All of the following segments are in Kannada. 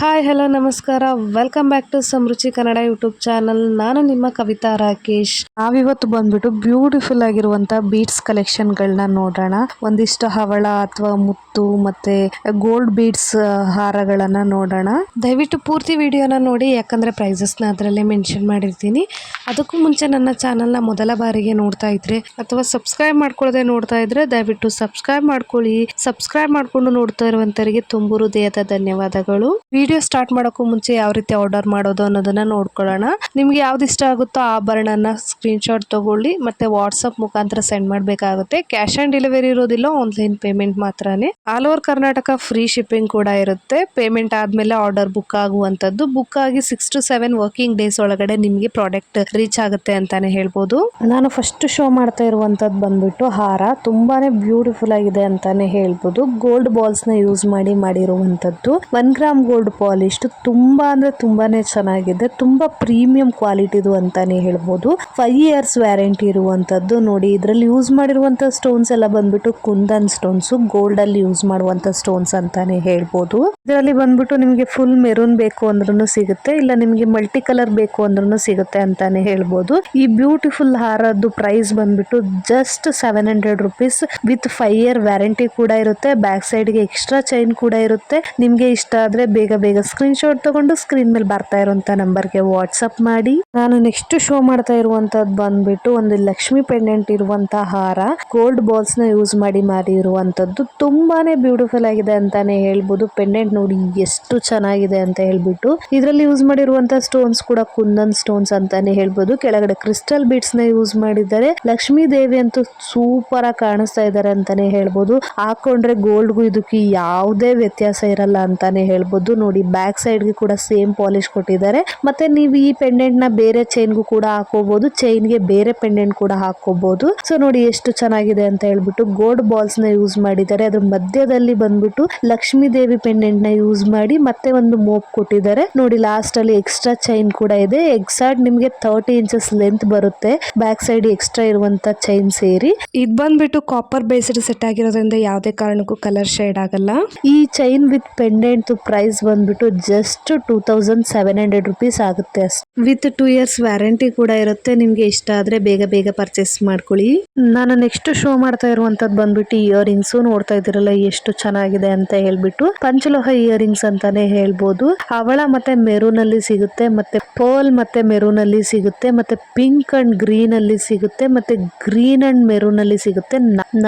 ಹಾಯ್, ಹಲೋ, ನಮಸ್ಕಾರ. Welcome back to Samruchi Kannada YouTube channel ನಾನು ನಿಮ್ಮ ಕವಿತಾ ರಾಕೇಶ್. ನಾವಿವತ್ತು ಬಂದ್ಬಿಟ್ಟು ಬ್ಯೂಟಿಫುಲ್ ಆಗಿರುವಂತ ಬೀಡ್ಸ್ ಕಲೆಕ್ಷನ್ಗಳನ್ನ ನೋಡೋಣ. ಒಂದಿಷ್ಟು ಹವಳ ಅಥವಾ ಮುತ್ತು ಮತ್ತೆ ಗೋಲ್ಡ್ ಬೀಡ್ಸ್ ಹಾರಗಳನ್ನ ನೋಡೋಣ. ದಯವಿಟ್ಟು ಪೂರ್ತಿ ವಿಡಿಯೋನ ನೋಡಿ, ಯಾಕಂದ್ರೆ ಪ್ರೈಸಸ್ನ ಅದರಲ್ಲೇ ಮೆನ್ಷನ್ ಮಾಡಿರ್ತೀನಿ. ಅದಕ್ಕೂ ಮುಂಚೆ ನನ್ನ ಚಾನಲ್ನ ಮೊದಲ ಬಾರಿಗೆ ನೋಡ್ತಾ ಇದ್ರೆ ಅಥವಾ ಸಬ್ಸ್ಕ್ರೈಬ್ ಮಾಡ್ಕೊಳ್ಳದೆ ನೋಡ್ತಾ ಇದ್ರೆ ದಯವಿಟ್ಟು ಸಬ್ಸ್ಕ್ರೈಬ್ ಮಾಡ್ಕೊಳ್ಳಿ. ಸಬ್ಸ್ಕ್ರೈಬ್ ಮಾಡ್ಕೊಂಡು ನೋಡ್ತಾ ಇರುವಂತರಿಗೆ ತುಂಬು ಹೃದಯದ ಧನ್ಯವಾದಗಳು. ವಿಡಿಯೋ ಸ್ಟಾರ್ಟ್ ಮಾಡೋಕ್ಕೂ ಮುಂಚೆ ಯಾವ ರೀತಿ ಆರ್ಡರ್ ಮಾಡೋದು ಅನ್ನೋದನ್ನ ನೋಡ್ಕೊಳ್ಳೋಣ. ನಿಮಗೆ ಯಾವ್ದು ಇಷ್ಟ ಆಗುತ್ತೋ ಆಭರಣನ ಸ್ಕ್ರೀನ್ಶಾಟ್ ತೊಗೊಳ್ಳಿ ತಗೊಳ್ಳಿ ಮತ್ತೆ ವಾಟ್ಸಪ್ ಮುಖಾಂತರ ಸೆಂಡ್ ಮಾಡಬೇಕಾಗುತ್ತೆ. ಕ್ಯಾಶ್ ಆನ್ ಡೆಲಿವರಿ ಇರೋದಿಲ್ಲ ಆನ್ಲೈನ್ ಪೇಮೆಂಟ್ ಮಾತ್ರನೇ. All over Karnataka free shipping ಕೂಡ ಇರುತ್ತೆ. ಪೇಮೆಂಟ್ ಆದ್ಮೇಲೆ ಆರ್ಡರ್ ಬುಕ್ ಆಗುವಂತದ್ದು ಬುಕ್ ಆಗಿ six to seven working days ಒಳಗಡೆ ನಿಮಗೆ ಪ್ರಾಡಕ್ಟ್ ರೀಚ್ ಆಗುತ್ತೆ ಅಂತಾನೆ ಹೇಳ್ಬೋದು. ನಾನು ಫಸ್ಟ್ ಶೋ ಮಾಡ್ತಾ ಇರುವಂತದ್ದು ಬಂದ್ಬಿಟ್ಟು ಹಾರ. ತುಂಬಾನೇ ಬ್ಯೂಟಿಫುಲ್ ಆಗಿದೆ ಅಂತಾನೆ ಹೇಳ್ಬೋದು. ಗೋಲ್ಡ್ ಬಾಲ್ಸ್ನ ಯೂಸ್ ಮಾಡಿ ಮಾಡಿರುವಂತದ್ದು ಒನ್ ಗ್ರಾಮ್ ಗೋಲ್ಡ್ ಪಾಲಿಶ್ ತುಂಬಾ ಅಂದ್ರೆ ತುಂಬಾನೇ ಚೆನ್ನಾಗಿದೆ. ತುಂಬಾ ಪ್ರೀಮಿಯಂ ಕ್ವಾಲಿಟಿದು ಅಂತಾನೆ ಹೇಳ್ಬೋದು. ಫೈವ್ ಇಯರ್ಸ್ ವ್ಯಾರಂಟಿ ಇರುವಂತದ್ದು ನೋಡಿ, ಇದರಲ್ಲಿ ಯೂಸ್ ಮಾಡಿರುವಂತ ಸ್ಟೋನ್ಸ್ ಎಲ್ಲ ಬಂದ್ಬಿಟ್ಟು ಕುಂದನ್ ಸ್ಟೋನ್ಸ್ ಗೋಲ್ಡ್ ಅಲ್ಲಿ ಯೂಸ್ ಮಾಡುವಂತ ಸ್ಟೋನ್ಸ್ ಅಂತಾನೆ ಹೇಳ್ಬೋದು. ಇದರಲ್ಲಿ ಬಂದ್ಬಿಟ್ಟು ನಿಮಗೆ ಫುಲ್ ಮೆರೂನ್ ಬೇಕು ಅಂದ್ರೂ ಸಿಗುತ್ತೆ, ಇಲ್ಲ ನಿಮಗೆ ಮಲ್ಟಿ ಕಲರ್ ಬೇಕು ಅಂದ್ರೂ ಸಿಗುತ್ತೆ ಅಂತಾನೆ ಹೇಳ್ಬೋದು. ಈ ಬ್ಯೂಟಿಫುಲ್ ಹಾರದ್ದು ಪ್ರೈಸ್ ಬಂದ್ಬಿಟ್ಟು just seven hundred rupees with five year warranty ಕೂಡ ಇರುತ್ತೆ. ಬ್ಯಾಕ್ ಸೈಡ್ಗೆ ಎಕ್ಸ್ಟ್ರಾ ಚೈನ್ ಕೂಡ ಇರುತ್ತೆ. ನಿಮ್ಗೆ ಇಷ್ಟ ಆದ್ರೆ ಬೇಗ ಬೇಗ ಸ್ಕ್ರೀನ್ ಶಾಟ್ ತಗೊಂಡು ಸ್ಕ್ರೀನ್ ಮೇಲೆ ಬರ್ತಾ ಇರುವಂತ ನಂಬರ್ಗೆ ವಾಟ್ಸಪ್ ಮಾಡಿ. ನಾನು ನೆಕ್ಸ್ಟ್ ಶೋ ಮಾಡ್ತಾ ಇರುವಂತದ್ದು ಬಂದ್ಬಿಟ್ಟು ಒಂದು ಲಕ್ಷ್ಮಿ ಪೆಂಡೆಂಟ್ ಇರುವಂತ ಹಾರ ಗೋಲ್ಡ್ ಬಾಲ್ಸ್ನ ಯೂಸ್ ಮಾಡಿ ಮಾಡಿರುವಂತದ್ದು ತುಂಬಾನೇ ಬ್ಯೂಟಿಫುಲ್ ಆಗಿದೆ ಅಂತಾನೆ ಹೇಳ್ಬೋದು. ಪೆಂಡೆಂಟ್ ನೋಡಿ ಎಷ್ಟು ಚೆನ್ನಾಗಿದೆ ಅಂತ ಹೇಳ್ಬಿಟ್ಟು. ಇದರಲ್ಲಿ ಯೂಸ್ ಮಾಡಿರುವಂತ ಸ್ಟೋನ್ಸ್ ಕೂಡ ಕುಂದನ್ ಸ್ಟೋನ್ಸ್ ಅಂತಾನೆ ಹೇಳ್ಬೋದು. ಕೆಳಗಡೆ ಕ್ರಿಸ್ಟಲ್ ಬೀಟ್ಸ್ನ ಯೂಸ್ ಮಾಡಿದ್ದಾರೆ. ಲಕ್ಷ್ಮಿ ದೇವಿ ಅಂತೂ ಸೂಪರ್ ಆಗಿ ಕಾಣಿಸ್ತಾ ಇದ್ದಾರೆ ಅಂತಾನೆ ಹೇಳ್ಬೋದು. ಹಾಕೊಂಡ್ರೆ ಗೋಲ್ಡ್ಗೂ ಇದಕ್ಕೆ ಯಾವುದೇ ವ್ಯತ್ಯಾಸ ಇರಲ್ಲ ಅಂತಾನೆ ಹೇಳ್ಬೋದು. ನೋಡಿ ಬ್ಯಾಕ್ ಸೈಡ್ಗೆ ಕೂಡ ಸೇಮ್ ಪಾಲಿಶ್ ಕೊಟ್ಟಿದ್ದಾರೆ. ಮತ್ತೆ ನೀವು ಈ ಪೆಂಡೆಂಟ್ನ ಬೇರೆ ಚೈನ್ಗೂ ಕೂಡ ಹಾಕೋಬಹುದು ಚೈನ್ಗೆ ಬೇರೆ ಪೆಂಡೆಂಟ್ ಕೂಡ ಹಾಕೋಬಹುದು ಸೊ ನೋಡಿ ಎಷ್ಟು ಚೆನ್ನಾಗಿದೆ ಅಂತ ಹೇಳ್ಬಿಟ್ಟು ಗೋಲ್ಡ್ ಬಾಲ್ಸ್ನ ಯೂಸ್ ಮಾಡಿದ್ದಾರೆ. ಅದ್ರ ಮಧ್ಯದಲ್ಲಿ ಬಂದ್ಬಿಟ್ಟು ಲಕ್ಷ್ಮೀ ದೇವಿ ಪೆಂಡೆಂಟ್ನ ಯೂಸ್ ಮಾಡಿ ಮತ್ತೆ ಒಂದು ಮೋಪ್ ಕೊಟ್ಟಿದ್ದಾರೆ. ನೋಡಿ ಲಾಸ್ಟ್ ಅಲ್ಲಿ ಎಕ್ಸ್ಟ್ರಾ ಚೈನ್ ಕೂಡ ಇದೆ. ಎಕ್ಸಾಕ್ಟ್ ನಿಮ್ಗೆ ತರ್ಟಿ ಇಂಚಸ್ ಲೆಂತ್ ಬರುತ್ತೆ. ಬ್ಯಾಕ್ ಸೈಡ್ ಎಕ್ಸ್ಟ್ರಾ ಇರುವಂತ ಚೈನ್ ಸೇರಿ. ಇದ್ ಬಂದ್ಬಿಟ್ಟು ಕಾಪರ್ ಬೇಸ್ಡ್ ಸೆಟ್ ಆಗಿರೋದ್ರಿಂದ ಯಾವುದೇ ಕಾರಣಕ್ಕೂ ಕಲರ್ ಶೇಡ್ ಆಗಲ್ಲ. ಈ ಚೈನ್ ವಿತ್ ಪೆಂಡೆಂಟ್ ಪ್ರೈಸ್ ಬಂದ್ಬಿಟ್ಟು just two thousand seven hundred rupees ಆಗುತ್ತೆ ವಿತ್ ಟೂ ಇಯರ್ಸ್ ವ್ಯಾರಂಟಿ ಕೂಡ ಇರುತ್ತೆ ನಿಮ್ಗೆ ಇಷ್ಟ ಆದ್ರೆ ಬೇಗ ಬೇಗ ಪರ್ಚೇಸ್ ಮಾಡ್ಕೊಳ್ಳಿ. ನಾನು ನೆಕ್ಸ್ಟ್ ಶೋ ಮಾಡ್ತಾ ಇರುವಂತದ್ದು ಬಂದ್ಬಿಟ್ಟು ಇಯರಿಂಗ್ಸ್ ನೋಡ್ತಾ ಇದ್ದೀರಲ್ಲ ಎಷ್ಟು ಚೆನ್ನಾಗಿದೆ ಅಂತ ಹೇಳ್ಬಿಟ್ಟು ಪಂಚಲೋಹ ಇಯರಿಂಗ್ಸ್ ಅಂತಾನೆ ಹೇಳ್ಬೋದು. ಅವಳ ಮತ್ತೆ ಮೆರೂನ್ ಅಲ್ಲಿ ಸಿಗುತ್ತೆ ಮತ್ತೆ ಪರ್ಲ್ ಮತ್ತೆ ಮೆರೂನ್ ಅಲ್ಲಿ ಸಿಗುತ್ತೆ ಮತ್ತೆ ಪಿಂಕ್ ಅಂಡ್ ಗ್ರೀನ್ ಅಲ್ಲಿ ಸಿಗುತ್ತೆ ಮತ್ತೆ ಗ್ರೀನ್ ಅಂಡ್ ಮೆರೂನ್ ಅಲ್ಲಿ ಸಿಗುತ್ತೆ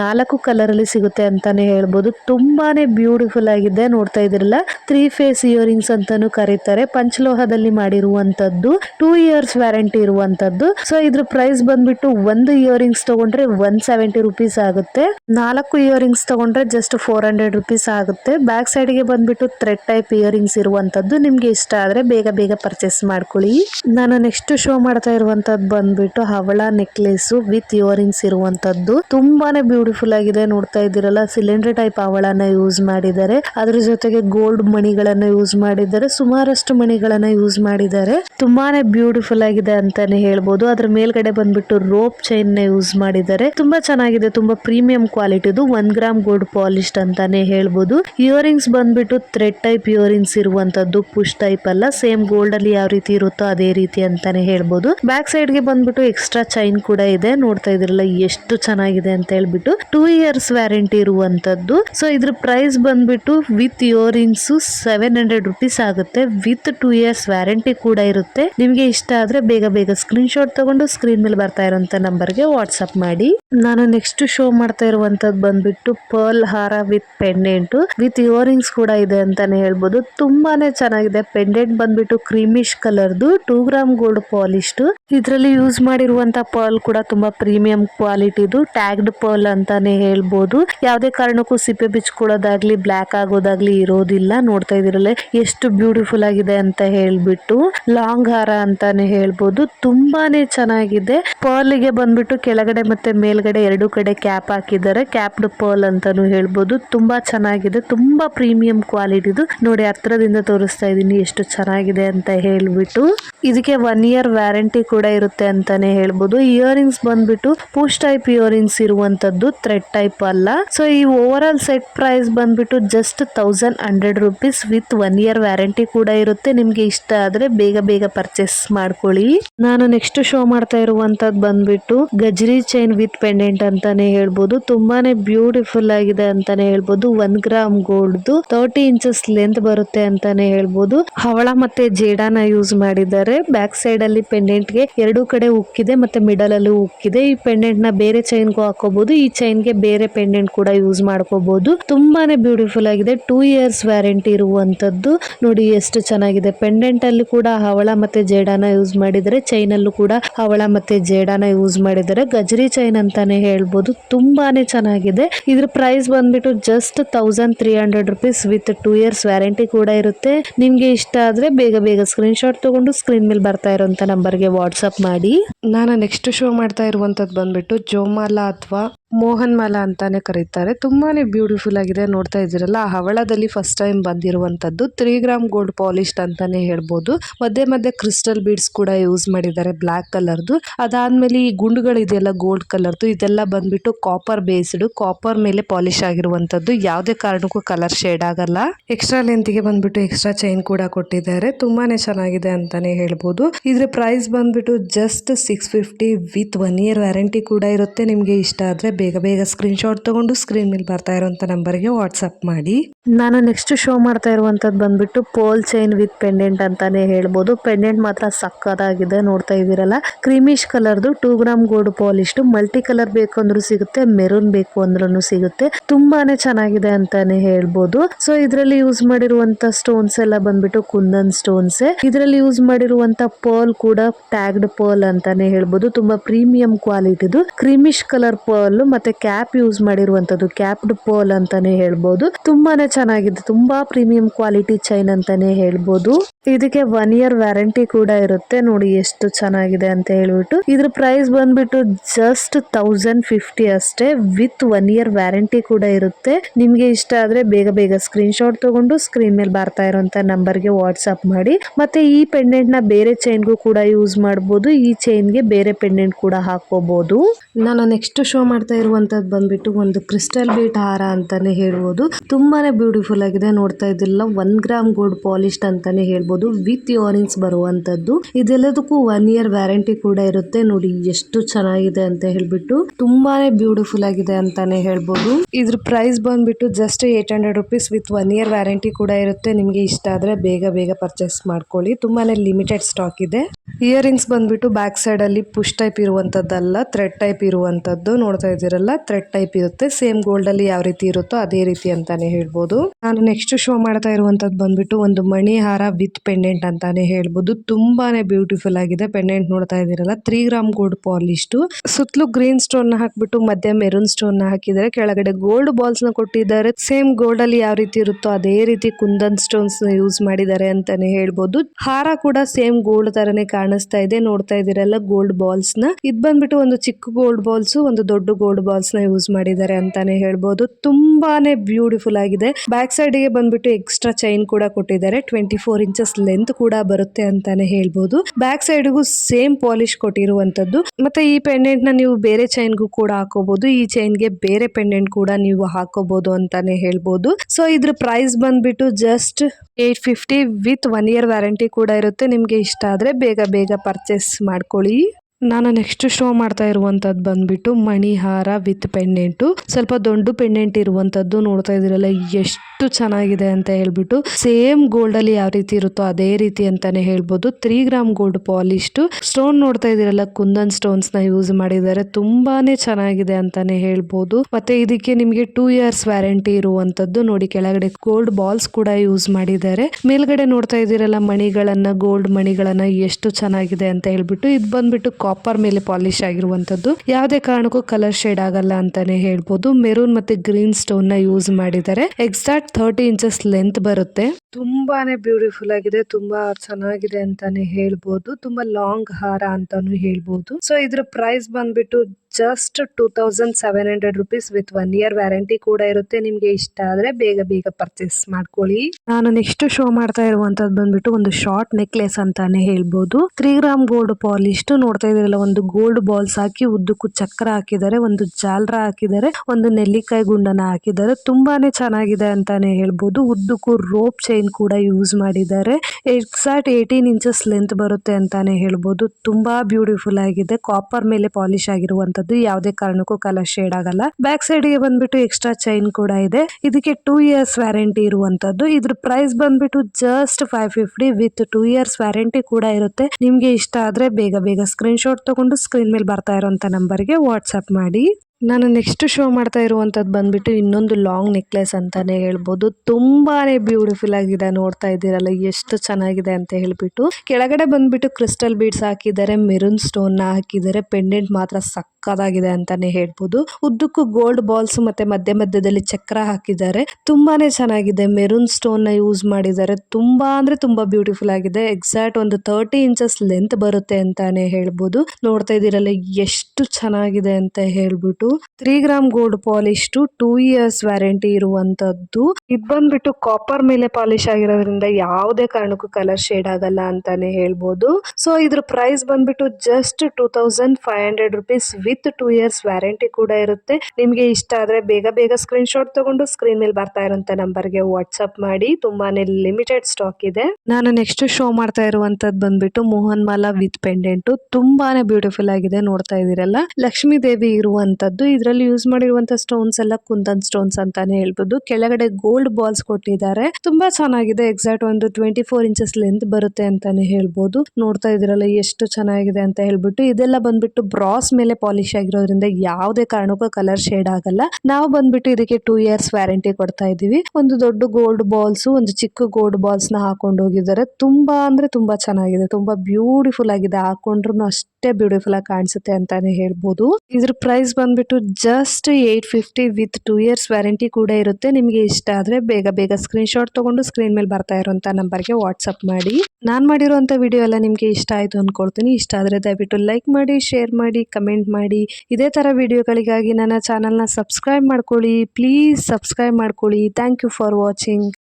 ನಾಲ್ಕು ಕಲರ್ ಅಲ್ಲಿ ಸಿಗುತ್ತೆ ಅಂತಾನೆ ಹೇಳ್ಬೋದು. ತುಂಬಾನೇ ಬ್ಯೂಟಿಫುಲ್ ಆಗಿದೆ ನೋಡ್ತಾ ಇದಿರಲ್ಲ ತ್ರೀ ಫೇಸ್ ಇಯರಿಂಗ್ಸ್ ಅಂತಾನು ಕರೀತಾರೆ. ಪಂಚಲೋಹದಲ್ಲಿ ಮಾಡಿರುವಂತದ್ದು ಟೂ ಇಯರ್ಸ್ ವ್ಯಾರಂಟಿ ಇರುವಂತದ್ದು. ಸೊ ಇದ್ರ ಪ್ರೈಸ್ ಬಂದ್ಬಿಟ್ಟು ಒಂದು ಇಯರಿಂಗ್ಸ್ ತಗೊಂಡ್ರೆ ಒನ್ ಸೆವೆಂಟಿ ರುಪೀಸ್ ಆಗುತ್ತೆ. ನಾಲ್ಕು ಇಯರಿಂಗ್ಸ್ ತಗೊಂಡ್ರೆ ಜಸ್ಟ್ ಫೋರ್ ಹಂಡ್ರೆಡ್ ರುಪೀಸ್ ಆಗುತ್ತೆ. ಬ್ಯಾಕ್ ಸೈಡ್ಗೆ ಬಂದ್ಬಿಟ್ಟು ಥ್ರೆಡ್ ಟೈಪ್ ಇಯರಿಂಗ್ಸ್ ಇರುವಂತದ್ದು ನಿಮ್ಗೆ ಇಷ್ಟ ಆದ್ರೆ ಬೇಗ ಬೇಗ ಪರ್ಚೇಸ್ ಮಾಡ್ಕೊಳ್ಳಿ. ನಾನು ನೆಕ್ಸ್ಟ್ ಶೋ ಮಾಡ್ತಾ ಇರುವಂತದ್ದು ಬಂದ್ಬಿಟ್ಟು ಹವಳ ನೆಕ್ಲೆಸ್ ವಿತ್ ಇಯರಿಂಗ್ಸ್ ಇರುವಂತದ್ದು. ತುಂಬಾನೇ ಬ್ಯೂಟಿಫುಲ್ ಆಗಿದೆ. ನೋಡ್ತಾ ಇದ್ದೀರಲ್ಲ ಸಿಲಿಂಡರ್ ಟೈಪ್ ಹವಳನ ಯೂಸ್ ಮಾಡಿದ್ದಾರೆ. ಅದ್ರ ಜೊತೆಗೆ ಗೋಲ್ಡ್ ಮಣಿಗಳನ್ನ ಯೂಸ್ ಮಾಡಿದ್ದಾರೆ. ಸುಮಾರಷ್ಟು ಮಣಿಗಳನ್ನ ಯೂಸ್ ಮಾಡಿದ್ದಾರೆ. ತುಂಬಾನೇ ಬ್ಯೂಟಿಫುಲ್ ಆಗಿದೆ ಅಂತಾನೆ ಹೇಳ್ಬೋದು. ಅದ್ರ ಮೇಲ್ಗಡೆ ಬಂದ್ಬಿಟ್ಟು ರೋಪ್ ಚೈನ್ನ ಯೂಸ್ ಮಾಡಿದ್ದಾರೆ. ತುಂಬಾ ಚೆನ್ನಾಗಿದೆ. ತುಂಬಾ ಪ್ರೀಮಿಯಂ ಕ್ವಾಲಿಟಿದು ಒನ್ ಗ್ರಾಮ್ ಗೋಲ್ಡ್ ಪಾಲಿಶ್ಡ್ ಅಂತಾನೆ ಹೇಳ್ಬೋದು. ಇಯರಿಂಗ್ಸ್ ಬಂದ್ಬಿಟ್ಟು ಥ್ರೆಡ್ ಟೈಪ್ ಇಯರಿಂಗ್ಸ್ ಇರುವಂತದ್ದು. ಪುಷ್ ಟೈಪ್ ಅಲ್ಲ. ಸೇಮ್ ಗೋಲ್ಡ್ ಅಲ್ಲಿ ಯಾವ ರೀತಿ ಇರುತ್ತೋ ಅದೇ ರೀತಿ ಅಂತಾನೆ ಹೇಳ್ಬೋದು. ಬ್ಯಾಕ್ ಸೈಡ್ಗೆ ಬಂದ್ಬಿಟ್ಟು ಎಕ್ಸ್ಟ್ರಾ ಚೈನ್ ಕೂಡ ಇದೆ. ನೋಡ್ತಾ ಇದ್ರಲ್ಲ ಎಷ್ಟು ಚೆನ್ನಾಗಿದೆ ಅಂತ ಹೇಳ್ಬಿಟ್ಟು. ಟೂ ಇಯರ್ಸ್ ವ್ಯಾರಂಟಿ ಇರುವಂತದ್ದು. ಸೊ ಇದ್ರ ಪ್ರೈಸ್ ಬಂದ್ಬಿಟ್ಟು with earrings seven hundred rupees ಆಗುತ್ತೆ. ವಿತ್ ಟೂ ಇಯರ್ಸ್ ವ್ಯಾರಂಟಿ ಕೂಡ ಇರುತ್ತೆ. ನಿಮಗೆ ಇಷ್ಟ ಆದ್ರೆ ಬೇಗ ಬೇಗ ಸ್ಕ್ರೀನ್ ಶಾಟ್ ತಗೊಂಡು ಸ್ಕ್ರೀನ್ ಮೇಲೆ ಬರ್ತಾ ಇರುವಂತ ನಂಬರ್ಗೆ ವಾಟ್ಸ್ಆಪ್ ಮಾಡಿ. ನಾನು ನೆಕ್ಸ್ಟ್ ಶೋ ಮಾಡ್ತಾ ಇರುವಂತದ್ದು ಬಂದ್ಬಿಟ್ಟು ಪರ್ಲ್ ಹಾರ ವಿತ್ ಪೆಂಡೆಂಟ್ ವಿತ್ ಇಯರಿಂಗ್ಸ್ ಕೂಡ ಇದೆ ಅಂತಾನೆ ಹೇಳ್ಬೋದು. ತುಂಬಾನೇ ಚೆನ್ನಾಗಿದೆ. ಪೆಂಡೆಂಟ್ ಬಂದ್ಬಿಟ್ಟು ಕ್ರೀಮಿಶ್ ಕಲರ್ದು ಟೂ ಗ್ರಾಮ್ ಗೋಲ್ಡ್ ಪಾಲಿಶ್ಡ್ ಇದರಲ್ಲಿ ಯೂಸ್ ಮಾಡಿರುವಂತ ಪರ್ಲ್ ಕೂಡ ತುಂಬಾ ಪ್ರೀಮಿಯಂ ಕ್ವಾಲಿಟಿದು ಟ್ಯಾಗ್ಡ್ ಪರ್ಲ್ ಅಂತಾನೆ ಹೇಳ್ಬೋದು. ಯಾವುದೇ ಕಾರಣಕ್ಕೂ ಸಿಪ್ಪೆ ಬಿಚ್ಕೊಳ್ಳೋದಾಗ್ಲಿ ಬ್ಲಾಕ್ ಆಗೋದಾಗ್ಲಿ ಇರೋದಿಲ್ಲ. ನೋಡ್ತಾ ಇದ್ರಲ್ಲೇ ಎಷ್ಟು ಬ್ಯೂಟಿಫುಲ್ ಆಗಿದೆ ಅಂತ ಹೇಳ್ಬಿಟ್ಟು ಲಾಂಗ್ ಹಾರ ಅಂತಾನೆ ಹೇಳ್ಬೋದು. ತುಂಬಾನೇ ಚೆನ್ನಾಗಿದೆ. ಪರ್ಲ್ಗೆ ಬಂದ್ಬಿಟ್ಟು ಕೆಳಗಡೆ ಮತ್ತೆ ಮೇಲ್ಗಡೆ ಮೇಲ್ಗಡೆ ಎರಡು ಕಡೆ ಕ್ಯಾಪ್ ಹಾಕಿದ್ದಾರೆ. ಕ್ಯಾಪ್ಡ್ ಪರ್ಲ್ ಅಂತಾನು ಹೇಳ್ಬೋದು. ತುಂಬಾ ಚೆನ್ನಾಗಿದೆ. ತುಂಬಾ ಪ್ರೀಮಿಯಂ ಕ್ವಾಲಿಟಿದು ನೋಡಿ, ಹತ್ರದಿಂದ ತೋರಿಸ್ತಾ ಇದೀನಿ ಎಷ್ಟು ಚೆನ್ನಾಗಿದೆ ಅಂತ ಹೇಳ್ಬಿಟ್ಟು. ಇದಕ್ಕೆ ಒನ್ ಇಯರ್ ವ್ಯಾರಂಟಿ ಕೂಡ ಇರುತ್ತೆ ಅಂತಾನೆ ಹೇಳ್ಬೋದು. ಇಯರಿಂಗ್ಸ್ ಬಂದ್ಬಿಟ್ಟು ಪೂಸ್ ಟೈಪ್ ಇಯರಿಂಗ್ಸ್ ಇರುವಂತದ್ದು ಥ್ರೆಡ್ ಟೈಪ್ ಅಲ್ಲ. ಸೊ ಈ ಓವರ್ ಆಲ್ ಸೆಟ್ ಪ್ರೈಸ್ ಬಂದ್ಬಿಟ್ಟು just thousand hundred rupees with one year warranty ಕೂಡ ಇರುತ್ತೆ. ನಿಮ್ಗೆ ಇಷ್ಟ ಆದ್ರೆ ಬೇಗ ಬೇಗ ಪರ್ಚೇಸ್ ಮಾಡ್ಕೊಳ್ಳಿ. ನಾನು ನೆಕ್ಸ್ಟ್ ಶೋ ಮಾಡ್ತಾ ಇರುವಂತದ್ದು ಬಂದ್ಬಿಟ್ಟು ಗಜ್ರಿ ಚೈನ್ ವಿತ್ ಪೆಂಡೆಂಟ್ ಅಂತಾನೆ ಹೇಳ್ಬೋದು. ತುಂಬಾನೇ ಬ್ಯೂಟಿಫುಲ್ ಆಗಿದೆ ಅಂತಾನೆ ಹೇಳ್ಬೋದು. One gram gold thirty inches length ಬರುತ್ತೆ ಅಂತಾನೆ ಹೇಳ್ಬೋದು. ಹವಳ ಮತ್ತೆ ಜೇಡಾನ ಯೂಸ್ ಮಾಡಿದ್ದಾರೆ. ಬ್ಯಾಕ್ ಸೈಡ್ ಅಲ್ಲಿ ಪೆಂಡೆಂಟ್ಗೆ ಎರಡು ಕಡೆ ಉಕ್ಕಿದೆ ಮತ್ತೆ ಮಿಡಲ್ ಅಲ್ಲಿ ಉಕ್ಕಿದೆ. ಈ ಪೆಂಡೆಂಟ್ನ ಬೇರೆ ಚೈನ್ಗೂ ಹಾಕೋಬಹುದು ಈ ಚೈನ್ಗೆ ಬೇರೆ ಪೆಂಡೆಂಟ್ ಕೂಡ ಯೂಸ್ ಮಾಡ್ಕೋಬಹುದು ತುಂಬಾನೇ ಬ್ಯೂಟಿಫುಲ್ ಆಗಿದೆ. ಟೂ ಇಯರ್ಸ್ ವ್ಯಾರಂಟಿ ಇರುವಂತದ್ದು ನೋಡಿ ಎಷ್ಟು ಚೆನ್ನಾಗಿದೆ. ಪೆಂಡೆಂಟ್ ಅಲ್ಲಿ ಕೂಡ ಹವಳ ಮತ್ತೆ ಜೇಡಾನ ಯೂಸ್ ಮಾಡಿದರೆ ಚೈನ್ ಅಲ್ಲೂ ಕೂಡ ಹವಳ ಮತ್ತೆ ಜೇಡಾನ ಯೂಸ್ ಮಾಡಿದ್ದಾರೆ. ಗಜರಿ ಚೈನ್ ಅಂತಾನೆ ಹೇಳ್ಬೋದು. ತುಂಬಾನೇ ಚೆನ್ನಾಗಿದೆ. ಇದ್ರ ಪ್ರೈಸ್ ಬಂದ್ಬಿಟ್ಟು just thousand three hundred rupees with two years warranty ಕೂಡ ಇರುತ್ತೆ. ನಿಮ್ಗೆ ಇಷ್ಟ ಆದ್ರೆ ಬೇಗ ಬೇಗ ಸ್ಕ್ರೀನ್ ಶಾಟ್ ತಗೊಂಡು ಸ್ಕ್ರೀನ್ ಮೇಲೆ ಬರ್ತಾ ಇರುವಂತ ನಂಬರ್ಗೆ ವಾಟ್ಸ್ಆಪ್ ಮಾಡಿ. ನಾನು ನೆಕ್ಸ್ಟ್ ಶೋ ಮಾಡ್ತಾ ಇರುವಂಥದ್ದು ಬಂದ್ಬಿಟ್ಟು ಜೋಮಾಲಾ ಅಥವಾ ಮೋಹನ್ ಮಾಲ ಅಂತಾನೆ ಕರೀತಾರೆ. ತುಂಬಾನೇ ಬ್ಯೂಟಿಫುಲ್ ಆಗಿದೆ. ನೋಡ್ತಾ ಇದ್ದೀರಲ್ಲ ಹವಳದಲ್ಲಿ ಫಸ್ಟ್ ಟೈಮ್ ಬಂದಿರುವಂತದ್ದು ತ್ರೀ ಗ್ರಾಮ್ ಗೋಲ್ಡ್ ಪಾಲಿಶ್ಡ್ ಅಂತಾನೆ ಹೇಳ್ಬೋದು. ಮಧ್ಯೆ ಮಧ್ಯೆ ಕ್ರಿಸ್ಟಲ್ ಬೀಡ್ಸ್ ಕೂಡ ಯೂಸ್ ಮಾಡಿದ್ದಾರೆ ಬ್ಲಾಕ್ ಕಲರ್ದು ಅದಾದ್ಮೇಲೆ ಈ ಗುಂಡುಗಳಿದೆಯಲ್ಲ ಗೋಲ್ಡ್ ಕಲರ್ದು ಇದೆಲ್ಲ ಬಂದ್ಬಿಟ್ಟು ಕಾಪರ್ ಬೇಸ್ಡ್ ಕಾಪರ್ ಮೇಲೆ ಪಾಲಿಶ್ ಆಗಿರುವಂತದ್ದು. ಯಾವುದೇ ಕಾರಣಕ್ಕೂ ಕಲರ್ ಶೇಡ್ ಆಗಲ್ಲ. ಎಕ್ಸ್ಟ್ರಾ ಲೆಂತ್ಗೆ ಬಂದ್ಬಿಟ್ಟು ಎಕ್ಸ್ಟ್ರಾ ಚೈನ್ ಕೂಡ ಕೊಟ್ಟಿದ್ದಾರೆ. ತುಂಬಾನೇ ಚೆನ್ನಾಗಿದೆ ಅಂತಾನೆ ಹೇಳ್ಬೋದು. ಇದ್ರ ಪ್ರೈಸ್ ಬಂದ್ಬಿಟ್ಟು just six fifty with one year warranty ಕೂಡ ಇರುತ್ತೆ. ನಿಮಗೆ ಇಷ್ಟ ಆದ್ರೆ ಬೇಗ ಬೇಗ ಸ್ಕ್ರೀನ್ ಶಾಟ್ ತಗೊಂಡು ಸ್ಕ್ರೀನ್ ಮೇಲೆ ಬರ್ತಾ ಇರುವಂತ ನಂಬರ್ಗೆ ವಾಟ್ಸ್ಆಪ್ ಮಾಡಿ. ನಾನು ನೆಕ್ಸ್ಟ್ ಶೋ ಮಾಡ್ತಾ ಇರುವಂತದ್ದು ಬಂದ್ಬಿಟ್ಟು ಪೋಲ್ ಚೈನ್ ವಿತ್ ಪೆಂಡೆಂಟ್ ಅಂತಾನೆ ಹೇಳ್ಬೋದು. ಪೆಂಡೆಂಟ್ ಮಾತ್ರ ಸಕ್ಕದಾಗಿದೆ, ನೋಡ್ತಾ ಇದೀರಲ್ಲ ಕ್ರೀಮಿಶ್ ಕಲರ್ದು two gram gold polish multi colour ಬೇಕು ಅಂದ್ರೂ ಸಿಗುತ್ತೆ ಮೆರೂನ್ ಬೇಕು ಅಂದ್ರೂ ಸಿಗುತ್ತೆ. ತುಂಬಾನೇ ಚೆನ್ನಾಗಿದೆ ಅಂತಾನೆ ಹೇಳ್ಬೋದು. ಸೊ ಇದರಲ್ಲಿ ಯೂಸ್ ಮಾಡಿರುವಂತ ಸ್ಟೋನ್ಸ್ ಎಲ್ಲ ಬಂದ್ಬಿಟ್ಟು ಕುಂದನ್ ಸ್ಟೋನ್ಸ್ ಇದರಲ್ಲಿ ಯೂಸ್ ಮಾಡಿರುವಂತ ಪರ್ಲ್ ಕೂಡ ಟ್ಯಾಗ್ಡ್ ಪರ್ಲ್ ಅಂತಾನೆ ಹೇಳ್ಬೋದು. ತುಂಬಾ ಪ್ರೀಮಿಯಂ ಕ್ವಾಲಿಟಿದು ಕ್ರೀಮಿಶ್ ಕಲರ್ ಪರ್ಲ್ ಮತ್ತೆ ಕ್ಯಾಪ್ ಯೂಸ್ ಮಾಡಿರುವಂತದ್ದು ಕ್ಯಾಪ್ಡ್ ಪೋಲ್ ಅಂತಾನೆ ಹೇಳ್ಬೋದು. ತುಂಬಾನೇ ಚೆನ್ನಾಗಿದೆ. ತುಂಬಾ ಪ್ರೀಮಿಯಂ ಕ್ವಾಲಿಟಿ ಚೈನ್ ಅಂತಾನೆ ಹೇಳ್ಬೋದು. ಇದಕ್ಕೆ ಒನ್ ಇಯರ್ ವ್ಯಾರಂಟಿ ಕೂಡ ಇರುತ್ತೆ. ನೋಡಿ ಎಷ್ಟು ಚೆನ್ನಾಗಿದೆ ಅಂತ ಹೇಳ್ಬಿಟ್ಟು. ಇದ್ರ ಪ್ರೈಸ್ ಬಂದ್ಬಿಟ್ಟು ಜಸ್ಟ್ ತೌಸಂಡ್ ಫಿಫ್ಟಿ ಅಷ್ಟೇ. ವಿತ್ ಒನ್ ಇಯರ್ ವ್ಯಾರಂಟಿ ಕೂಡ ಇರುತ್ತೆ. ನಿಮ್ಗೆ ಇಷ್ಟ ಆದ್ರೆ ಬೇಗ ಬೇಗ ಸ್ಕ್ರೀನ್ ಶಾಟ್ ತಗೊಂಡು ಸ್ಕ್ರೀನ್ ಮೇಲೆ ಬರ್ತಾ ಇರುವಂತ ನಂಬರ್ಗೆ ವಾಟ್ಸ್ಆಪ್ ಮಾಡಿ. ಮತ್ತೆ ಈ ಪೆಂಡೆಂಟ್ನ ಬೇರೆ ಚೈನ್ ಗು ಕೂಡ ಯೂಸ್ ಮಾಡಬಹುದು ಈ ಚೈನ್ಗೆ ಬೇರೆ ಪೆಂಡೆಂಟ್ ಕೂಡ ಹಾಕೋಬಹುದು ನಾನು ನೆಕ್ಸ್ಟ್ ಶೋ ಮಾಡ್ತಾ ಇರುವಂತದ್ದು ಬಂದ್ಬಿಟ್ಟು ಒಂದು ಕ್ರಿಸ್ಟಲ್ ಬೀಟ್ ಹಾರ ಅಂತಾನೆ ಹೇಳ್ಬೋದು. ತುಂಬಾನೇ ಬ್ಯೂಟಿಫುಲ್ ಆಗಿದೆ. ನೋಡ್ತಾ ಇದ್ದಿಲ್ಲ ಒನ್ ಗ್ರಾಮ್ ಗೋಲ್ಡ್ ಪಾಲಿಶ್ಡ್ ಅಂತಾನೆ ಹೇಳ್ಬೋದು. ವಿತ್ ಇಯರಿಂಗ್ಸ್ ಬರುವಂತದ್ದು. ಇದೆಲ್ಲದಕ್ಕೂ ಒನ್ ಇಯರ್ ವ್ಯಾರಂಟಿ ಕೂಡ ಇರುತ್ತೆ. ನೋಡಿ, ಎಷ್ಟು ಚೆನ್ನಾಗಿದೆ ಅಂತ ಹೇಳ್ಬಿಟ್ಟು ತುಂಬಾನೇ ಬ್ಯೂಟಿಫುಲ್ ಆಗಿದೆ ಅಂತಾನೆ ಹೇಳ್ಬೋದು. ಇದ್ರ ಪ್ರೈಸ್ ಬಂದ್ಬಿಟ್ಟು just eight hundred rupees with one year warranty ಕೂಡ ಇರುತ್ತೆ. ನಿಮ್ಗೆ ಇಷ್ಟ ಆದ್ರೆ ಬೇಗ ಬೇಗ ಪರ್ಚೇಸ್ ಮಾಡ್ಕೊಳ್ಳಿ. ತುಂಬಾನೇ ಲಿಮಿಟೆಡ್ ಸ್ಟಾಕ್ ಇದೆ. ಇಯರಿಂಗ್ಸ್ ಬಂದ್ಬಿಟ್ಟು ಬ್ಯಾಕ್ ಸೈಡ್ ಅಲ್ಲಿ ಪುಷ್ ಟೈಪ್ ಇರುವಂತದ್ದಲ್ಲ ಥ್ರೆಡ್ ಟೈಪ್ ಇರುವಂತದ್ದು ನೋಡ್ತಾ ಇದ್ದೀರಲ್ಲ ಥ್ರೆಡ್ ಟೈಪ್ ಇರುತ್ತೆ. ಸೇಮ್ ಗೋಲ್ಡ್ ಅಲ್ಲಿ ಯಾವ ರೀತಿ ಇರುತ್ತೋ ಅದೇ ರೀತಿ ಅಂತಾನೆ ಹೇಳ್ಬೋದು. ನಾನು ನೆಕ್ಸ್ಟ್ ಶೋ ಮಾಡ್ತಾ ಇರುವಂತದ್ದು ಬಂದ್ಬಿಟ್ಟು ಒಂದು ಮಣಿ ಹಾರ ವಿತ್ ಪೆಂಡೆಂಟ್ ಅಂತಾನೆ ಹೇಳ್ಬೋದು. ತುಂಬಾನೇ ಬ್ಯೂಟಿಫುಲ್ ಆಗಿದೆ. ಪೆಂಡೆಂಟ್ ನೋಡ್ತಾ ಇದ್ದೀರಲ್ಲ ತ್ರೀ ಗ್ರಾಮ್ ಗೋಲ್ಡ್ ಪಾಲಿಶ್ಡ್ ಸುತ್ತಲೂ ಗ್ರೀನ್ ಸ್ಟೋನ್ನ ಹಾಕ್ಬಿಟ್ಟು ಮಧ್ಯ ಮೆರೂನ್ ಸ್ಟೋನ್ನ ಹಾಕಿದ್ದಾರೆ. ಕೆಳಗಡೆ ಗೋಲ್ಡ್ ಬಾಲ್ಸ್ನ ಕೊಟ್ಟಿದ್ದಾರೆ. ಸೇಮ್ ಗೋಲ್ಡ್ ಅಲ್ಲಿ ಯಾವ ರೀತಿ ಇರುತ್ತೋ ಅದೇ ರೀತಿ ಕುಂದನ್ ಸ್ಟೋನ್ಸ್ ಯೂಸ್ ಮಾಡಿದ್ದಾರೆ ಅಂತಾನೆ ಹೇಳ್ಬೋದು. ಹಾರ ಕೂಡ ಸೇಮ್ ಗೋಲ್ಡ್ ತರನೇ ಕಾಣಿಸ್ತಾ ಇದೆ. ನೋಡ್ತಾ ಇದೀರಲ್ಲ ಗೋಲ್ಡ್ ಬಾಲ್ಸ್ನ. ಇದ್ ಬಂದ್ಬಿಟ್ಟು ಒಂದು ಚಿಕ್ಕ ಗೋಲ್ಡ್ ಬಾಲ್ಸ್ ಒಂದು ದೊಡ್ಡ ಗೋಲ್ಡ್ ಬಾಲ್ಸ್ನ ಯೂಸ್ ಮಾಡಿದ್ದಾರೆ ಅಂತಾನೆ ಹೇಳ್ಬೋದು. ತುಂಬಾನೇ ಬ್ಯೂಟಿಫುಲ್ ಆಗಿದೆ. ಬ್ಯಾಕ್ ಸೈಡ್ಗೆ ಬಂದ್ಬಿಟ್ಟು ಎಕ್ಸ್ಟ್ರಾ ಚೈನ್ ಕೂಡ ಕೊಟ್ಟಿದ್ದಾರೆ. ಟ್ವೆಂಟಿ ಫೋರ್ ಇಂಚಸ್ ಲೆಂತ್ ಕೂಡ ಬರುತ್ತೆ ಅಂತಾನೆ ಹೇಳ್ಬೋದು. ಬ್ಯಾಕ್ ಸೈಡ್ಗೂ ಸೇಮ್ ಪಾಲಿಶ್ ಕೊಟ್ಟಿರುವಂತದ್ದು ಮತ್ತೆ ಈ ಪೆಂಡೆಂಟ್ನ ನೀವು ಬೇರೆ ಚೈನ್ಗೂ ಕೂಡ ಹಾಕೋಬಹುದು ಈ ಚೈನ್ಗೆ ಬೇರೆ ಪೆಂಡೆಂಟ್ ಕೂಡ ನೀವು ಹಾಕೋಬಹುದು ಅಂತಾನೆ ಹೇಳ್ಬೋದು. ಸೊ ಇದ್ರ ಪ್ರೈಸ್ ಬಂದ್ಬಿಟ್ಟು just eight fifty with one year warranty ಕೂಡ ಇರುತ್ತೆ. ನಿಮ್ಗೆ ಇಷ್ಟ ಆದ್ರೆ ಬೇಗ ಬೇಗ ಪರ್ಚೇಸ್ ಮಾಡ್ಕೊಳ್ಳಿ. ನಾನು ನೆಕ್ಸ್ಟ್ ಶೋ ಮಾಡ್ತಾ ಇರುವಂತದ್ದು ಬಂದ್ಬಿಟ್ಟು ಮಣಿಹಾರ ವಿತ್ ಪೆಂಡೆಂಟು ಸ್ವಲ್ಪ ದೊಡ್ಡ ಪೆಂಡೆಂಟ್ ಇರುವಂತದ್ದು ನೋಡ್ತಾ ಇದ್ದೀರಲ್ಲ, ಎಷ್ಟು ಚೆನ್ನಾಗಿದೆ ಅಂತ ಹೇಳ್ಬಿಟ್ಟು ಸೇಮ್ ಗೋಲ್ಡ್ ಅಲ್ಲಿ ಯಾವ ರೀತಿ ಇರುತ್ತೋ ಅದೇ ರೀತಿ ಅಂತಾನೆ ಹೇಳ್ಬೋದು. Three gram gold polished stone ನೋಡ್ತಾ ಇದ್ದೀರಲ್ಲ, ಕುಂದನ್ ಸ್ಟೋನ್ಸ್ನ ಯೂಸ್ ಮಾಡಿದ್ದಾರೆ. ತುಂಬಾನೇ ಚೆನ್ನಾಗಿದೆ ಅಂತಾನೆ ಹೇಳ್ಬೋದು. ಮತ್ತೆ ಇದಕ್ಕೆ ನಿಮಗೆ ಟೂ ಇಯರ್ಸ್ ವ್ಯಾರಂಟಿ ಇರುವಂಥದ್ದು. ನೋಡಿ, ಕೆಳಗಡೆ ಗೋಲ್ಡ್ ಬಾಲ್ಸ್ ಕೂಡ ಯೂಸ್ ಮಾಡಿದ್ದಾರೆ. ಮೇಲ್ಗಡೆ ನೋಡ್ತಾ ಇದ್ದೀರಲ್ಲ ಮಣಿಗಳನ್ನ ಗೋಲ್ಡ್ ಮಣಿಗಳನ್ನ ಎಷ್ಟು ಚೆನ್ನಾಗಿದೆ ಅಂತ ಹೇಳ್ಬಿಟ್ಟು ಇದು ಬಂದ್ಬಿಟ್ಟು ಕಾಪರ್ ಮೇಲೆ ಪಾಲಿಶ್ ಆಗಿರುವಂತದ್ದು. ಯಾವುದೇ ಕಾರಣಕ್ಕೂ ಕಲರ್ ಶೇಡ್ ಆಗಲ್ಲ ಅಂತಾನೆ ಹೇಳ್ಬೋದು. ಮೆರೂನ್ ಮತ್ತೆ ಗ್ರೀನ್ ಸ್ಟೋನ್ನ ಯೂಸ್ ಮಾಡಿದ್ದಾರೆ. ಎಕ್ಸಾಕ್ಟ್ ಥರ್ಟಿ ಇಂಚಸ್ ಲೆಂತ್ ಬರುತ್ತೆ. ತುಂಬಾನೇ ಬ್ಯೂಟಿಫುಲ್ ಆಗಿದೆ. ತುಂಬಾ ಚೆನ್ನಾಗಿದೆ ಅಂತಾನೆ ಹೇಳ್ಬೋದು. ತುಂಬಾ ಲಾಂಗ್ ಹಾರ ಅಂತಾನು ಹೇಳ್ಬೋದು. ಸೊ ಇದ್ರ ಪ್ರೈಸ್ ಬಂದ್ಬಿಟ್ಟು just two thousand seven hundred rupees with one year warranty ಕೂಡ ಇರುತ್ತೆ. ನಿಮ್ಗೆ ಇಷ್ಟ ಆದ್ರೆ ಬೇಗ ಬೇಗ ಪರ್ಚೇಸ್ ಮಾಡ್ಕೊಳ್ಳಿ. ನಾನು ನೆಕ್ಸ್ಟ್ ಶೋ ಮಾಡ್ತಾ ಇರುವಂತದ್ದು ಬಂದ್ಬಿಟ್ಟು ಒಂದು ಶಾರ್ಟ್ ನೆಕ್ಲೆಸ್ ಅಂತಾನೆ ಹೇಳ್ಬೋದು. ತ್ರೀ ಗ್ರಾಮ್ ಗೋಲ್ಡ್ ಪಾಲಿಶ್ ನೋಡ್ತಾ ಇದ್ರಲ್ಲ ಒಂದು ಗೋಲ್ಡ್ ಬಾಲ್ಸ್ ಹಾಕಿ ಉದ್ದಕ್ಕೂ ಚಕ್ರ ಹಾಕಿದ್ದಾರೆ, ಒಂದು ಜಾಲ್ರ ಹಾಕಿದ್ದಾರೆ, ಒಂದು ನೆಲ್ಲಿಕಾಯಿ ಗುಂಡನ ಹಾಕಿದ್ದಾರೆ. ತುಂಬಾನೇ ಚೆನ್ನಾಗಿದೆ ಅಂತಾನೆ ಹೇಳ್ಬೋದು. ಉದ್ದಕ್ಕೂ ರೋಪ್ ಚೈನ್ ಕೂಡ ಯೂಸ್ ಮಾಡಿದ್ದಾರೆ. ಎಕ್ಸಾಕ್ಟ್ ಏಯ್ಟೀನ್ ಇಂಚಸ್ ಲೆಂತ್ ಬರುತ್ತೆ ಅಂತಾನೆ ಹೇಳ್ಬೋದು. ತುಂಬಾ ಬ್ಯೂಟಿಫುಲ್ ಆಗಿದೆ. ಕಾಪರ್ ಮೇಲೆ ಪಾಲಿಶ್ ಆಗಿರುವಂತದ್ದು. ಯಾವುದೇ ಕಾರಣಕ್ಕೂ ಕಲರ್ ಶೇಡ್ ಆಗಲ್ಲ. ಬ್ಯಾಕ್ ಸೈಡ್ಗೆ ಬಂದ್ಬಿಟ್ಟು ಎಕ್ಸ್ಟ್ರಾ ಚೈನ್ ಕೂಡ ಇದೆ. ಇದಕ್ಕೆ ಟೂ ಇಯರ್ಸ್ ವ್ಯಾರಂಟಿ ಇರುವಂತದ್ದು. ಇದ್ರ ಪ್ರೈಸ್ ಬಂದ್ಬಿಟ್ಟು just five fifty with two years warranty ಕೂಡ ಇರುತ್ತೆ. ನಿಮ್ಗೆ ಇಷ್ಟ ಆದ್ರೆ ಬೇಗ ಬೇಗ ಸ್ಕ್ರೀನ್ ಶಾಟ್ ತಗೊಂಡು ಸ್ಕ್ರೀನ್ ಮೇಲೆ ಬರ್ತಾ ಇರುವಂತ ನಂಬರ್ಗೆ ವಾಟ್ಸ್ಆಪ್ ಮಾಡಿ. ನಾನು ನೆಕ್ಸ್ಟ್ ಶೋ ಮಾಡ್ತಾ ಇರುವಂತದ್ದು ಬಂದ್ಬಿಟ್ಟು ಇನ್ನೊಂದು ಲಾಂಗ್ ನೆಕ್ಲೆಸ್ ಅಂತಾನೆ ಹೇಳ್ಬೋದು. ತುಂಬಾನೇ ಬ್ಯೂಟಿಫುಲ್ ಆಗಿದೆ ನೋಡ್ತಾ ಇದ್ದೀರಲ್ಲ, ಎಷ್ಟು ಚೆನ್ನಾಗಿದೆ ಅಂತ ಹೇಳ್ಬಿಟ್ಟು. ಕೆಳಗಡೆ ಬಂದ್ಬಿಟ್ಟು ಕ್ರಿಸ್ಟಲ್ ಬೀಡ್ಸ್ ಹಾಕಿದ್ದಾರೆ ಮೆರೂನ್ ಸ್ಟೋನ್ನ ಹಾಕಿದ್ದಾರೆ ಪೆಂಡೆಂಟ್ ಮಾತ್ರ ಸಕ್ಕದಾಗಿದೆ ಅಂತಾನೆ ಹೇಳ್ಬೋದು. ಉದ್ದಕ್ಕೂ ಗೋಲ್ಡ್ ಬಾಲ್ಸ್ ಮತ್ತೆ ಮಧ್ಯ ಮಧ್ಯದಲ್ಲಿ ಚಕ್ರ ಹಾಕಿದ್ದಾರೆ. ತುಂಬಾನೇ ಚೆನ್ನಾಗಿದೆ ಮೆರೂನ್ ಸ್ಟೋನ್ನ ಯೂಸ್ ಮಾಡಿದ್ದಾರೆ. ತುಂಬಾ ಅಂದ್ರೆ ತುಂಬಾ ಬ್ಯೂಟಿಫುಲ್ ಆಗಿದೆ. ಎಕ್ಸಾಕ್ಟ್ ಒಂದು ತರ್ಟಿ ಇಂಚಸ್ ಲೆಂತ್ ಬರುತ್ತೆ ಅಂತಾನೆ ಹೇಳ್ಬೋದು. ನೋಡ್ತಾ ಇದ್ದೀರಲ್ಲ, ಎಷ್ಟು ಚೆನ್ನಾಗಿದೆ ಅಂತ ಹೇಳ್ಬಿಟ್ಟು. Three gram gold polish two two years warranty ಇರುವಂತದ್ದು. ಇದು ಬಂದ್ಬಿಟ್ಟು ಕಾಪರ್ ಮೇಲೆ ಪಾಲಿಶ್ ಆಗಿರೋದ್ರಿಂದ ಯಾವುದೇ ಕಾರಣಕ್ಕೂ ಕಲರ್ ಶೇಡ್ ಆಗಲ್ಲ ಅಂತಾನೆ ಹೇಳ್ಬೋದು. ಸೊ ಇದ್ರ ಪ್ರೈಸ್ ಬಂದ್ಬಿಟ್ಟು just two thousand five hundred rupees with two years warranty ಕೂಡ ಇರುತ್ತೆ. ನಿಮ್ಗೆ ಇಷ್ಟ ಆದ್ರೆ ಬೇಗ ಬೇಗ ಸ್ಕ್ರೀನ್ ಶಾಟ್ ತಗೊಂಡು ಸ್ಕ್ರೀನ್ ಮೇಲೆ ಬರ್ತಾ ಇರೋಂತ ನಂಬರ್ಗೆ ವಾಟ್ಸ್ಆಪ್ ಮಾಡಿ. ತುಂಬಾನೇ ಲಿಮಿಟೆಡ್ ಸ್ಟಾಕ್ ಇದೆ. ನಾನು ನೆಕ್ಸ್ಟ್ ಶೋ ಮಾಡ್ತಾ ಇರುವಂತದ್ದು ಬಂದ್ಬಿಟ್ಟು ಮೋಹನ್ ಮಾಲಾ ವಿತ್ ಪೆಂಡೆಂಟ್ ತುಂಬಾನೇ ಬ್ಯೂಟಿಫುಲ್ ಆಗಿದೆ ನೋಡ್ತಾ ಇದೀರಲ್ಲ ಲಕ್ಷ್ಮೀ ದೇವಿ ಇರುವಂತದ್ದು ಇದರಲ್ಲಿ ಯೂಸ್ ಮಾಡಿರುವಂತ ಸ್ಟೋನ್ಸ್ ಎಲ್ಲ ಕುಂದನ್ ಸ್ಟೋನ್ಸ್ ಅಂತಾನೆ ಹೇಳ್ಬೋದು. ಕೆಳಗಡೆ ಗೋಲ್ಡ್ ಬಾಲ್ಸ್ ಕೊಟ್ಟಿದ್ದಾರೆ. ತುಂಬಾ ಚೆನ್ನಾಗಿದೆ. ಎಕ್ಸಾಕ್ಟ್ ಒಂದು ಟ್ವೆಂಟಿ ಫೋರ್ ಇಂಚಸ್ ಲೆಂತ್ ಬರುತ್ತೆ ಅಂತಾನೆ ಹೇಳ್ಬೋದು. ನೋಡ್ತಾ ಇದ್ರಲ್ಲ ಎಷ್ಟು ಚೆನ್ನಾಗಿದೆ ಅಂತ ಹೇಳ್ಬಿಟ್ಟು. ಇದೆಲ್ಲ ಬಂದ್ಬಿಟ್ಟು ಬ್ರಾಸ್ ಮೇಲೆ ಪಾಲಿಶ್ ಆಗಿರೋದ್ರಿಂದ ಯಾವುದೇ ಕಾರಣಕ್ಕೂ ಕಲರ್ ಶೇಡ್ ಆಗಲ್ಲ. ನಾವು ಬಂದ್ಬಿಟ್ಟು ಇದಕ್ಕೆ ಟೂ ಇಯರ್ಸ್ ವ್ಯಾರಂಟಿ ಕೊಡ್ತಾ ಇದೀವಿ ಒಂದು ದೊಡ್ಡ ಗೋಲ್ಡ್ ಬಾಲ್ಸ್ ಒಂದು ಚಿಕ್ಕ ಗೋಲ್ಡ್ ಬಾಲ್ಸ್ನ ಹಾಕೊಂಡು ಹೋಗಿದ್ದಾರೆ ತುಂಬಾ ಅಂದ್ರೆ ತುಂಬಾ ಚೆನ್ನಾಗಿದೆ. ತುಂಬಾ ಬ್ಯೂಟಿಫುಲ್ ಆಗಿದೆ. ಹಾಕೊಂಡ್ರು ಅಷ್ಟೇ ಬ್ಯೂಟಿಫುಲ್ ಆಗಿ ಕಾಣಿಸುತ್ತೆ ಅಂತಾನೆ ಹೇಳ್ಬೋದು. ಇದ್ರ ಪ್ರೈಸ್ ಬಂದ್ಬಿಟ್ಟು just eight fifty with two years warranty ಕೂಡ ಇರುತ್ತೆ. ನಿಮಗೆ ಇಷ್ಟ ಆದ್ರೆ ಬೇಗ ಬೇಗ ಸ್ಕ್ರೀನ್ ಶಾಟ್ ತಗೊಂಡು ಸ್ಕ್ರೀನ್ ಮೇಲೆ ಬರ್ತಾ ಇರುವಂತ ನಂಬರ್ಗೆ ವಾಟ್ಸಪ್ ಮಾಡಿ. ನಾನು ಮಾಡಿರುವಂತ ವಿಡಿಯೋ ಎಲ್ಲ ನಿಮಗೆ ಇಷ್ಟ ಆಯ್ತು ಅನ್ಕೊಳ್ತೀನಿ. ಇಷ್ಟ ಆದ್ರೆ ದಯವಿಟ್ಟು ಲೈಕ್ ಮಾಡಿ ಶೇರ್ ಮಾಡಿ ಕಮೆಂಟ್ ಮಾಡಿ. ಇದೇ ತರ ವಿಡಿಯೋಗಳಿಗಾಗಿ ನನ್ನ ಚಾನಲ್ನ ಸಬ್ಸ್ಕ್ರೈಬ್ ಮಾಡ್ಕೊಳ್ಳಿ. ಪ್ಲೀಸ್ ಸಬ್ಸ್ಕ್ರೈಬ್ ಮಾಡ್ಕೊಳ್ಳಿ. Thank you for watching